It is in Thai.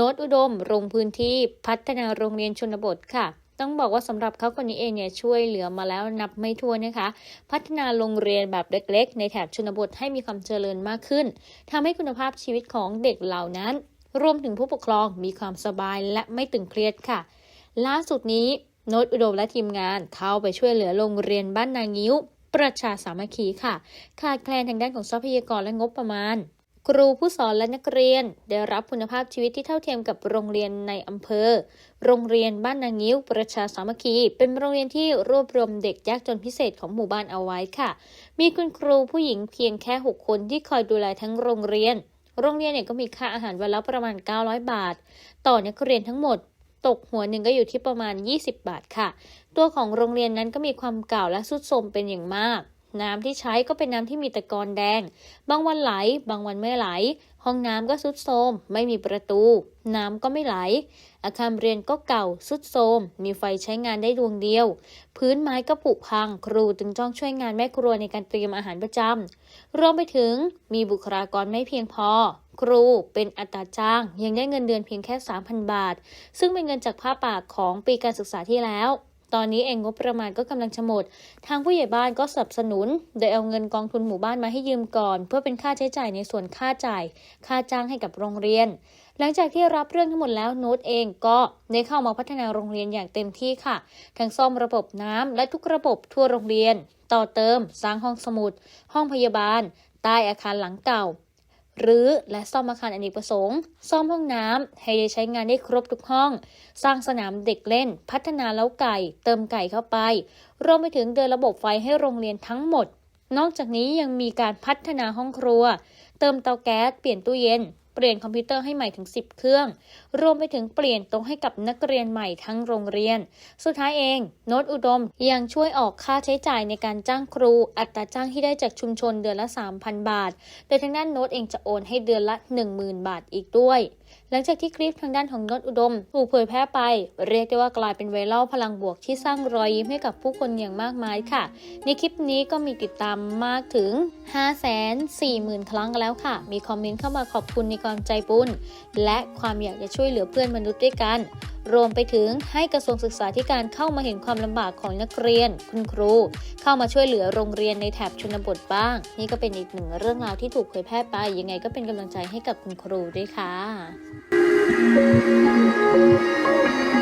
โนตอุดมลงพื้นที่พัฒนาโรงเรียนชนบทค่ะ ต้องบอกว่าสำหรับเขาคนนี้เองเนี่ยช่วยเหลือมาแล้วนับไม่ถ้วนนะคะ พัฒนาโรงเรียนแบบเล็กๆ ในแถบชนบทให้มีความเจริญมากขึ้นทำให้คุณภาพชีวิตของเด็กเหล่านั้น รวมถึงผู้ปกครองมีความสบายและไม่ตึงเครียดค่ะ ล่าสุดนี้โนตอุดมและทีมงานเข้าไปช่วยเหลือโรงเรียนบ้านนางิ้ว ประชาสามัคคีค่ะ ขาดแคลนทางด้านของทรัพยากรและงบประมาณ ครูผู้สอนและนักเรียน ได้รับคุณภาพชีวิตที่เท่าเทียมกับโรงเรียนในอำเภอ โรงเรียนบ้านนางิ้ว ประชาสามัคคี เป็นโรงเรียนที่รวบรวมเด็กยากจนพิเศษของหมู่บ้านเอาไว้ค่ะ มีคุณครูผู้หญิงเพียงแค่ 6 คนที่คอยดูแลทั้งโรงเรียน โรงเรียนเนี่ยก็มีค่าอาหารวันละประมาณ 900 บาท ต่อนักเรียนทั้งหมดตกหัวหนึ่งก็อยู่ที่ประมาณ 20 บาทค่ะ ตัวของโรงเรียนนั้นก็มีความเก่าและทรุดโทรมเป็นอย่างมาก น้ำที่ใช้ก็เป็นน้ำที่มีตะกอนแดง บางวันไหล บางวันไม่ไหล ห้องน้ำก็ทรุดโทมไม่มีประตู น้ำก็ไม่ไหล อาคารเรียนก็เก่าทรุดโทมมีไฟใช้งานได้ดวงเดียว พื้นไม้ก็ผุพัง ครูจึงจ้องช่วยงานแม่ครัวในการเตรียมอาหารประจำรวมไปถึงมีบุคลากรไม่เพียงพอ ครูเป็นอัตราจ้าง ยังได้เงินเดือนเพียงแค่ 3,000 บาท ซึ่งเป็นเงินจากผ้าป่าของปีการศึกษาที่แล้ว ตอนนี้เองงบประมาณก็กำลังจะหมด ทางผู้ใหญ่บ้านก็สนับสนุน โดยเอาเงินกองทุนหมู่บ้านมาให้ยืมก่อน เพื่อเป็นค่าใช้จ่ายในส่วนค่าจ่าย ค่าจ้างให้กับโรงเรียน หลังจากที่รับเรื่องทั้งหมดแล้วโน้ตเองก็ได้เข้ามาพัฒนาโรงเรียนอย่างเต็มที่ค่ะ ทั้งซ่อมระบบน้ำและทุกระบบทั่วโรงเรียน ต่อเติม สร้างห้องสมุด ห้องพยาบาล ใต้อาคารหลังเก่า รือและซ่อมอาคารอเนกประสงค์ ซ่อมห้องน้ำให้ได้ใช้งานได้ครบทุกห้อง สร้างสนามเด็กเล่น พัฒนาเล้าไก่ เติมไก่เข้าไป รวมไปถึงเดินระบบไฟให้โรงเรียนทั้งหมด นอกจากนี้ยังมีการพัฒนาห้องครัว เติมเตาแก๊ส เปลี่ยนตู้เย็น ปลี่ยนคอมพิวเตอร์ให้ใหม่ถึง 10 เครื่อง รวมไปถึงเปลี่ยนโต๊ะให้กับนักเรียนใหม่ทั้งโรงเรียน สุดท้ายเองโน้ตอุดมยังช่วยออกค่าใช้จ่ายในการจ้างครู อัตราจ้างที่ได้จากชุมชนเดือนละ 3,000 บาท โดยทางด้านโน้ตเองจะโอนให้เดือนละ 10,000 บาทอีกด้วยหลังจากที่คลิปทางด้านของโน้ตอุดม ถูกเผยแพร่ไป เรียกได้ว่ากลายเป็นไวรัลพลังบวกที่สร้างรอยยิ้มให้กับผู้คนอย่างมากมายค่ะ ในคลิปนี้ก็มีติดตามมากถึง 540,000 ครั้งแล้วค่ะ มีคอมเมนต์เข้ามาขอบคุณในความใจบุญและความอยากจะช่วยเหลือเพื่อนมนุษย์ด้วยกัน รวมไปถึงให้กระทรวงศึกษาธิการเข้ามาเห็นความลำบากของนักเรียน คุณครู เข้ามาช่วยเหลือโรงเรียนในแถบชนบทบ้าง นี่ก็เป็นอีกหนึ่งเรื่องราวที่ถูกเผยแพร่ไป ยังไงก็เป็นกำลังใจให้กับคุณครูด้วยค่ะ